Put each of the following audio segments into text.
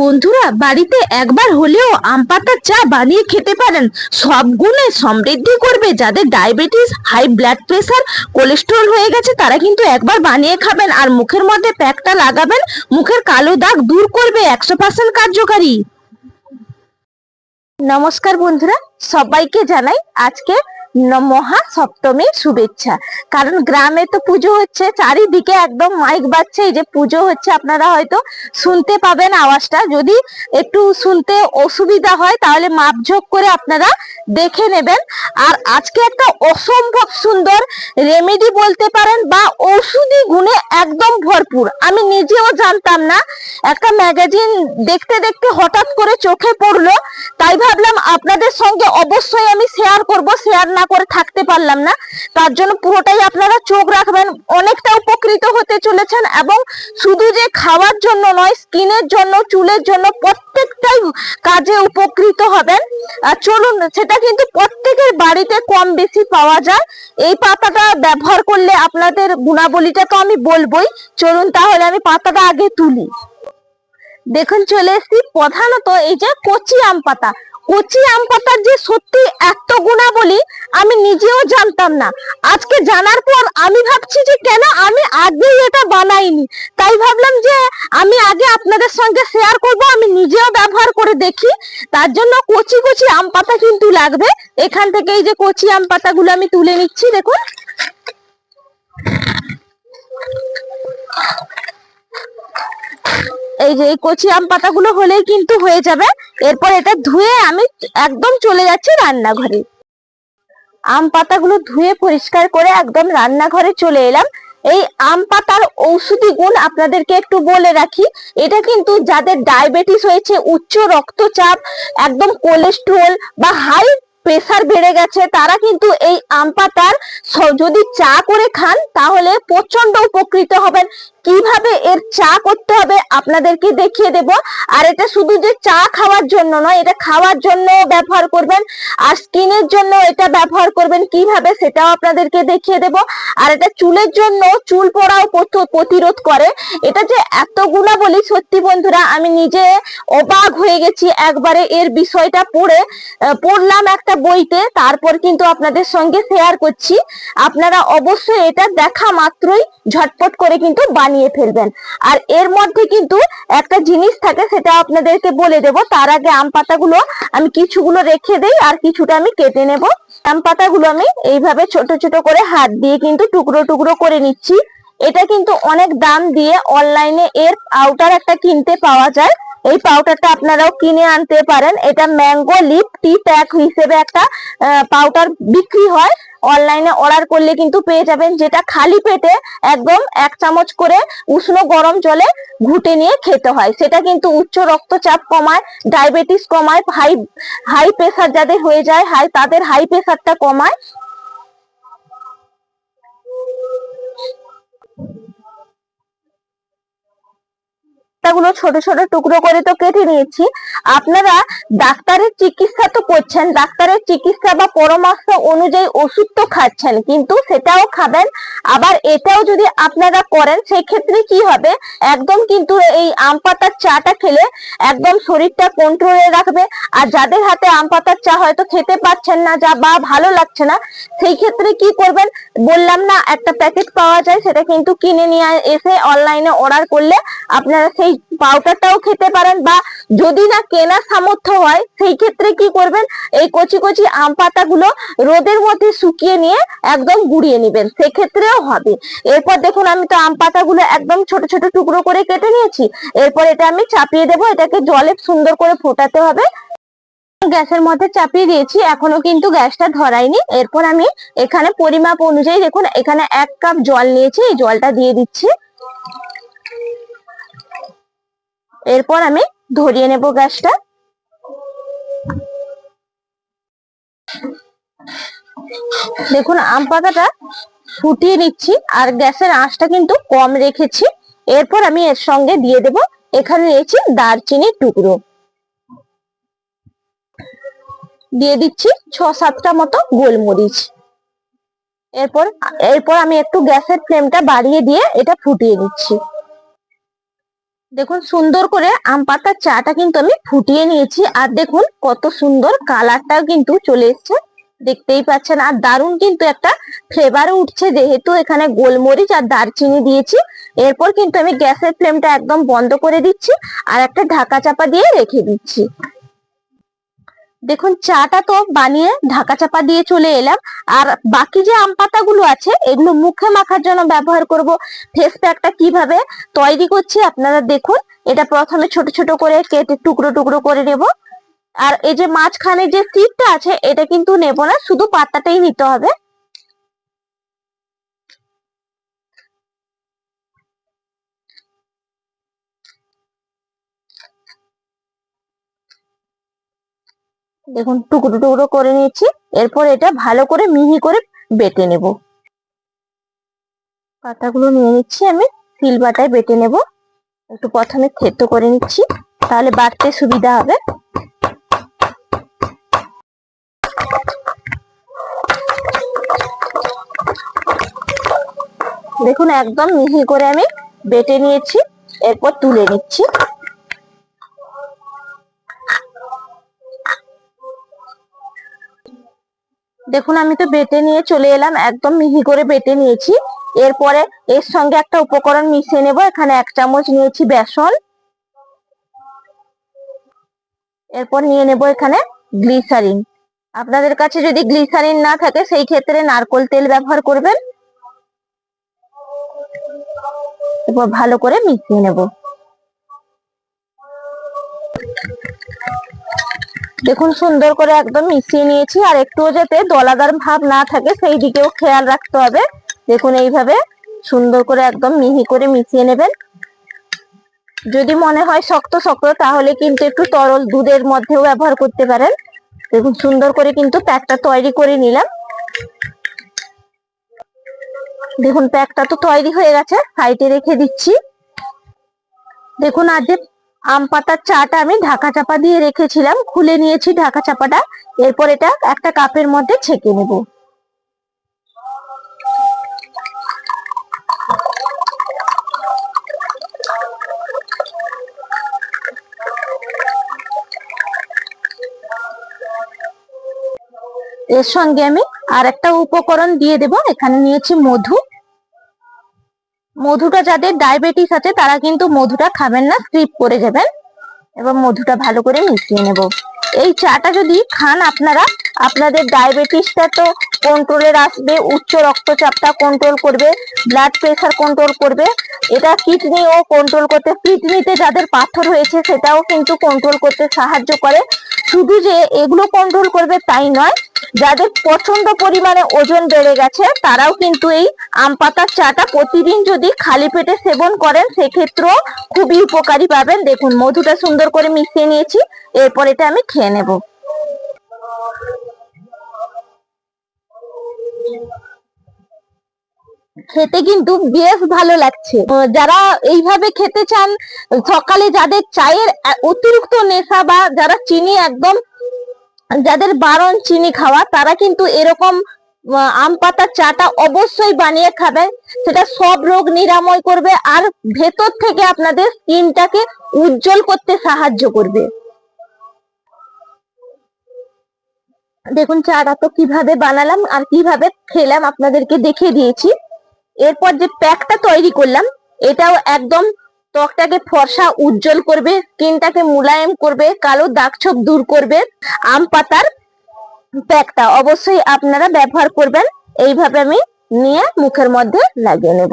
বন্ধুরা, বাড়িতে একবার হলেও আম পাতার চা বানিয়ে খেতে পারেন। সব গুণে সমৃদ্ধি করবে যাদের diabetes, high blood pressure cholesterol হয়ে গেছে, তারা কিন্তু একবার বানিয়ে খাবেন। আর মুখের মধ্যে প্যাকটা লাগাবেন, মুখের কালো দাগ দূর করবে একশো পার্সেন্ট কার্যকারী। নমস্কার বন্ধুরা, সবাইকে জানাই আজকে মহা সপ্তমীর শুভেচ্ছা। কারণ গ্রামে তো পুজো হচ্ছে, চারিদিকে একদম মাইক বাজছে, এই যে পুজো হচ্ছে, আপনারা হয়তো শুনতে পাবেন আওয়াজটা। যদি একটু শুনতে অসুবিধা হয়, তাহলে মাপঝোক করে আপনারা দেখে নেবেন। আর আজকে একটা অসম্ভব সুন্দর রেমেডি বলতে পারেন, বা ঔষধি গুণে একদম ভরপুর। আমি নিজেও জানতাম না। একটা ম্যাগাজিন দেখতে দেখতে হঠাৎ করে চোখে পড়ল, তাই ভাবলাম আপনাদের সঙ্গে অবশ্যই আমি শেয়ার করব। শেয়ার না করে থাকতে পারলাম না। তার জন্য পুরোটাই আপনারা চোখ রাখবেন। অনেকটা উপকৃত হতে চলেছেন এবং শুধু যে খাওয়ার জন্য নয়, স্কিনের জন্য, চুলের জন্য প্রত্যেকটাই কাজে উপকৃত হবেন। চলুন, সেটা কিন্তু প্রত্যেকের বাড়িতে কম বেশি পাওয়া যায়। এই পাতাটা ব্যবহার করলে আপনাদের গুণাবলীটা তো আমি বলবোই। চলুন তাহলে আমি পাতাটা আগে তুলি। দেখুন, চলে এসেছি। প্রধানত এই যে কচি আম পাতা। কচি আম পাতার যে সত্যি এত গুণাবলী, আমি নিজেও জানতাম না। আজকে জানার পর আমি ভাবছি যে কেন আমি আগেই এটা বানাইনি। তাই ভাবলাম যে আমি আগে আপনাদের সঙ্গে শেয়ার করব, আমি নিজেও ব্যবহার করে দেখি। তার জন্য কচি কচি আম পাতা কিন্তু লাগবে। এখান থেকে এই যে কচি আম পাতাগুলো আমি তুলে নিচ্ছি, দেখুন। এই যে এই কচি আম পাতাগুলো হলেই কিন্তু হয়ে যাবে। এরপর এটা ধুয়ে আমি একদম চলে যাচ্ছি রান্নাঘরে। আম পাতাগুলো ধুয়ে পরিষ্কার করে একদম রান্নাঘরে চলে এলাম। এই আম পাতার ঔষধি গুণ আপনাদেরকে একটু বলে রাখি, এটা কিন্তু যাদের ডায়াবেটিস হয়েছে, উচ্চ রক্তচাপ, একদম কোলেস্ট্রল বা হাই প্রেসার বেড়ে গেছে, তারা কিন্তু এই আম পাতার যদি চা করে খান, তাহলে প্রচণ্ড উপকৃত হবেন। কীভাবে এর চা করতে হবে আপনাদেরকে দেখিয়ে দেব। আর এটা শুধু যে চা খাওয়ার জন্য নয়, এটা খাওয়ার জন্য ব্যবহার করবেন। আর স্কিনের জন্য এটা ব্যবহার করবেন। কীভাবে সেটাও আপনাদেরকে দেখিয়ে দেব। আর এটা চুলের জন্য চুল পড়াও প্রতিরোধ করে। এটা যে এত গুণাবলী, সত্যি বন্ধুরা, আমি নিজে অবাক হয়ে গেছি একবারে এর বিষয়টা পড়ে। পড়লাম একটা বইতে, তারপর কিন্তু আপনাদের সঙ্গে শেয়ার করছি। আপনারা অবশ্যই এটা দেখা মাত্রই ঝটপট করে কিন্তু বানিয়ে ফেলবেন। আর এর মধ্যে কিন্তু একটা জিনিস থাকে, সেটা আপনাদেরকে বলে দেব। তার আগে আম পাতাগুলো আমি কিছুগুলো রেখে দেই, আর কিছুটা আমি কেটে নেব। আম পাতাগুলো আমি এইভাবে ছোট ছোট করে হাত দিয়ে কিন্তু টুকরো টুকরো করে নিচ্ছি। এটা কিন্তু অনেক দাম দিয়ে অনলাইনে এর আউটার একটা কিনতে পাওয়া যায়। এই পাউডারটা আপনারাও কিনে আনতে পারেন। এটা ম্যাঙ্গো লিপ টি প্যাক হিসেবে একটা পাউডার বিক্রি হয়। অনলাইনে অর্ডার করলে কিন্তু পেয়ে যাবেন, যেটা খালি পেটে একদম এক চামচ করে উষ্ণ গরম জলে ঘুটে নিয়ে খেতে হয়। সেটা কিন্তু উচ্চ রক্তচাপ কমায় ডায়াবেটিস কমায় হাই হাই প্রেশার যাদের হয়ে যায় হাই তাদের হাই প্রেশারটা কমায়। গুলো ছোট ছোট টুকরো করে তো কেটে নিয়েছি। আপনারা ডাক্তারের চিকিৎসা তো করছেন, ডাক্তারের চিকিৎসা বা পরামর্শ অনুযায়ী ওষুধ তো খাচ্ছেন, কিন্তু সেটাও খাবেন। আবার এটাও যদি আপনারা করেন সেই ক্ষেত্রে কি হবে? একদম কিন্তু এই আম পাতার চাটা খেলে একদম শরীরটা কন্ট্রোলে রাখবে। আর যাদের হাতে আম পাতার চা হয়তো খেতে পাচ্ছেন না যা বা ভালো লাগছে না, সেই ক্ষেত্রে কি করবেন? বললাম না, একটা প্যাকেট পাওয়া যায়, সেটা কিন্তু কিনে নিয়ে এসে অনলাইনে অর্ডার করলে আপনারা সেই পাউডারটাও খেতে পারেন বা যদি না কেনার সামর্থ্য হয়, সেই ক্ষেত্রে কি করবেন? এই কচি কচি আম পাতাগুলো রোদের মধ্যে শুকিয়ে নিয়ে একদম গুঁড়িয়ে নেবেন। সেক্ষেত্রেও হবে। এরপর দেখুন, আমি তো আম পাতাগুলো একদম ছোট ছোট টুকরো করে কেটে নিয়েছি। এরপর এটা আমি চাপিয়ে দেবো। এটাকে জলে সুন্দর করে ফোটাতে হবে। গ্যাসের মধ্যে চাপিয়ে দিয়েছি। এখনও কিন্তু গ্যাসটা ধরাইনি এরপর আমি এখানে পরিমাপ অনুযায়ী দেখুন, এখানে এক কাপ জল নিয়েছি। এই জলটা দিয়ে দিচ্ছি। এরপর আমি ধরিয়ে নেব গ্যাসটা। দেখুন, আম পাতাটা ফুটিয়ে নিচ্ছি আর গ্যাসের আঁচটা কিন্তু কম রেখেছি। এরপর আমি এর সঙ্গে দিয়ে দেব এখানে নিয়েছি দারচিনির টুকরো। দিয়ে দিচ্ছি ছ সাতটা মতো গোলমরিচ। এরপর এরপর আমি একটু গ্যাসের ফ্লেমটা বাড়িয়ে দিয়ে এটা ফুটিয়ে নিচ্ছি। দেখুন, সুন্দর করে আম পাতার চাটা কিন্তু আমি ফুটিয়ে নিয়েছি। আর দেখুন, কত সুন্দর কালারটাও কিন্তু চলে এসছে। দেখতেই পাচ্ছেন, আর দারুণ কিন্তু একটা ফ্লেভারও উঠছে, যেহেতু এখানে গোলমরিচ আর দারচিনি দিয়েছি। এরপর কিন্তু আমি গ্যাসের ফ্লেমটা একদম বন্ধ করে দিচ্ছি আর একটা ঢাকা চাপা দিয়ে রেখে দিচ্ছি। দেখুন, চাটা তো বানিয়ে ঢাকা চাপা দিয়ে চলে এলাম। আর বাকি যে আম পাতাগুলো আছে, এগুলো মুখে মাখার জন্য ব্যবহার করব। ফেস প্যাকটা কীভাবে তৈরি করছি আপনারা দেখুন। এটা প্রথমে ছোট ছোট করে কেটে টুকরো টুকরো করে নেব। আর এই যে মাঝখানে যে সিটটা আছে, এটা কিন্তু নেব না, শুধু পাতাটাই নিতে হবে। দেখুন, টুকরো টুকরো করে নিয়েছি। এরপর এটা ভালো করে মিহি করে বেটে নেব। পাতাগুলো নিয়ে নিচ্ছি আমি সিল বাটায় বেটে নেব। একটু প্রথমে থেতো করে নিচ্ছি, তাহলে বাটতে সুবিধা হবে। দেখুন, একদম মিহি করে আমি বেটে নিয়েছি, এরপর তুলে নিচ্ছি। দেখুন, আমি তো বেটে নিয়ে চলে এলাম, একদম মিহি করে বেটে নিয়েছি। এরপরে এর সঙ্গে একটা উপকরণ মিশিয়ে নেব, এখানে এক চামচ নিয়েছি বেসন। এরপর নিয়ে নেব এখানে গ্লিসারিন। আপনাদের কাছে যদি গ্লিসারিন না থাকে, সেই ক্ষেত্রে নারকোল তেল ব্যবহার করবেন। এরপর ভালো করে মিশিয়ে নেব। দেখুন, সুন্দর করে একদম মিশিয়ে নিয়েছি, আর একটুও যাতে দলাদার ভাব না থাকে, সেই দিকেও খেয়াল রাখতে হবে। দেখুন, এইভাবে সুন্দর করে একদম মিহি করে মিশিয়ে নেবেন। যদি মনে হয় শক্ত শক্ত, তাহলে কিন্তু একটু তরল দুধের মধ্যেও ব্যবহার করতে পারেন। দেখুন, সুন্দর করে কিন্তু প্যাকটা তৈরি করে নিলাম। দেখুন, প্যাকটা তো তৈরি হয়ে গেছে সাইডে রেখে দিচ্ছি। দেখুন আজ যে আম পাতার চাটা আমি ঢাকা চাপা দিয়ে রেখেছিলাম, খুলে নিয়েছি ঢাকা চাপাটা। এরপর এটা একটা কাপের মধ্যে ছেঁকে নেব। এর সঙ্গে আমি আর একটা উপকরণ দিয়ে দেব। এখানে নিয়েছি মধু। মধুটা যাদের ডায়াবেটিস আছে, তারা কিন্তু মধুটা খাবেন না স্কিপ করে যাবেন এবং মধুটা ভালো করে মিশিয়ে নেব। এই চাটা যদি খান আপনারা আপনাদের ডায়াবেটিসটা তো কন্ট্রোলে আসবে উচ্চ রক্তচাপটা কন্ট্রোল করবে ব্লাড প্রেশার কন্ট্রোল করবে। এটা কিডনিও কন্ট্রোল করতে কিডনিতে যাদের পাথর হয়েছে সেটাও কিন্তু কন্ট্রোল করতে সাহায্য করে। শুধু যে এগুলো কন্ট্রোল করবে তাই নয়, যাদের প্রচণ্ড পরিমাণে ওজন বেড়ে গেছে, তারাও কিন্তু এই আম পাতার চাটা প্রতিদিন যদি খালি পেটে সেবন করেন, সেক্ষেত্রেও খুবই উপকারী পাবেন। দেখুন, মধুটা সুন্দর করে মিশিয়ে নিয়েছি, এরপর এটা আমি খেয়ে নেব। খেতে কিন্তু বেশ ভালো লাগছে। যারা এইভাবে খেতে চান, সকালে যাদের চায়ের অতিরিক্ত নেশা বা যারা চিনি একদম, যাদের বারণ চিনি খাওয়া, তারা কিন্তু এরকম আম পাতার চাটা অবশ্যই বানিয়ে খাবে সেটা সব রোগ নিরাময় করবে আর ভেতর থেকে আপনাদের স্কিনটাকে উজ্জ্বল করতে সাহায্য করবে। দেখুন চাটা তো কীভাবে বানালাম আর কীভাবে খেলাম আপনাদেরকে দেখিয়ে দিয়েছি। এরপর যে প্যাকটা তৈরি করলাম, এটাও একদম ত্বকটাকে ফর্সা উজ্জ্বল করবে, স্কিনটাকে মুলায়েম করবে, কালো দাগ ছোপ দূর করবে। আম পাতার প্যাকটা অবশ্যই আপনারা ব্যবহার করবেন। এইভাবে আমি নিয়ে মুখের মধ্যে লাগিয়ে নেব।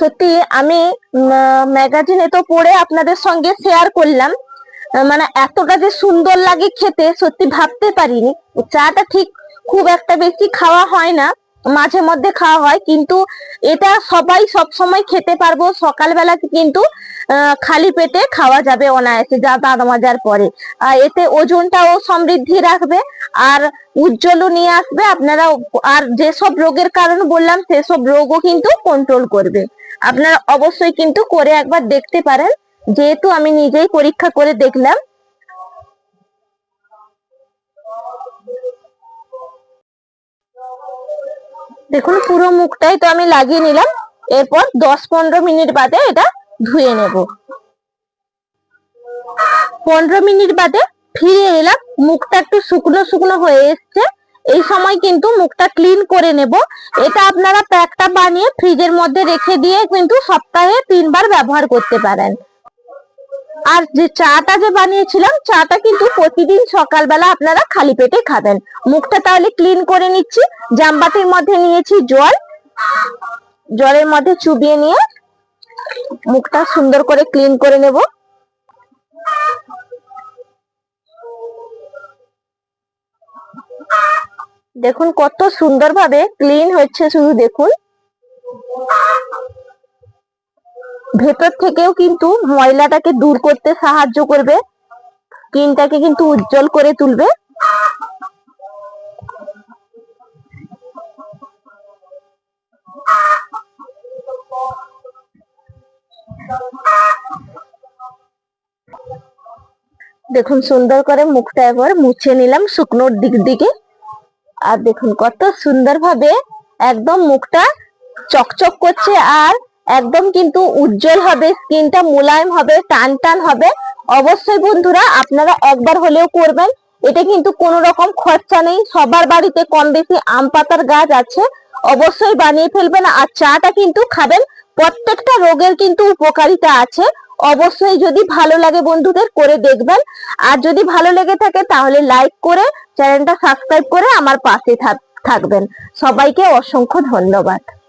সত্যি আমি ম্যাগাজিনে তো পড়ে আপনাদের সঙ্গে শেয়ার করলাম। মানে এতটা যে সুন্দর লাগে খেতে, সত্যি ভাবতে পারিনি। চাটা ঠিক খুব একটা বেশি খাওয়া হয় না, মাঝে মধ্যে খাওয়া হয়, কিন্তু এটা সবাই সব সময় খেতে পারব। সকালবেলা কিন্তু খালি পেটে খাওয়া যাবে অনায়াসে, যা দাঁত মাজার পরে। আর এতে ওজনটাও সমৃদ্ধি রাখবে, আর উজ্জ্বলও নিয়ে আসবে। আপনারা, আর যেসব রোগের কারণ বললাম, সেসব রোগও কিন্তু কন্ট্রোল করবে। আপনারা অবশ্যই কিন্তু করে একবার দেখতে পারেন। যেহেতু আমি নিজেই পরীক্ষা করে দেখলাম। দেখুন, পুরো মুখটাই তো আমি লাগিয়ে নিলাম। এরপর দশ পনেরো মিনিট বাদে এটা ধুয়ে নেব। পনেরো মিনিট বাদে ফিরে এলাম মুখটা একটু শুকনো শুকনো হয়ে এসছে। এই সময় কিন্তু মুখটা ক্লিন করে নেব। এটা আপনারা প্যাকটা বানিয়ে ফ্রিজের মধ্যে রেখে দিয়ে কিন্তু সপ্তাহে তিনবার ব্যবহার করতে পারেন। আর যে চাটা যে বানিয়েছিলাম, চাটা কিন্তু প্রতিদিন সকালবেলা আপনারা খালি পেটে খাবেন। মুখটা তাহলে ক্লিন করে নিচ্ছি। জামবাতির মধ্যে নিয়েছি জল। জলের মধ্যে চুবিয়ে নিয়ে মুখটা সুন্দর করে ক্লিন করে নেব। দেখুন, কত সুন্দরভাবে ক্লিন হচ্ছে শুধু দেখুন। ভেতর থেকেও কিন্তু ময়লাটাকে দূর করতে সাহায্য করবে। স্কিনটাকে কিন্তু উজ্জ্বল করে তুলবে। দেখুন, সুন্দর করে মুখটা একবার মুছে নিলাম শুকনোর দিক দিকে। আর দেখুন কত সুন্দরভাবে একদম মুখটা চকচক করছে আর একদম কিন্তু উজ্জ্বল হবে, স্কিনটা মোলায়েম হবে টান টান হবে। অবশ্যই বন্ধুরা আপনারা একবার হলেও করবেন। এটা কিন্তু কোনো রকম খরচা নেই, সবার বাড়িতে কম বেশি আম পাতার গাছ আছে, অবশ্যই বানিয়ে ফেলবেন আর চাটা কিন্তু খাবেন। প্রত্যেকটা রোগের কিন্তু উপকারিতা আছে, অবশ্যই যদি ভালো লাগে বন্ধুদের করে দেখবেন। আর যদি ভালো লেগে থাকে তাহলে লাইক করে চ্যানেলটা সাবস্ক্রাইব করে আমার পাশে থাক- থাকবেন। সবাইকে অসংখ্য ধন্যবাদ।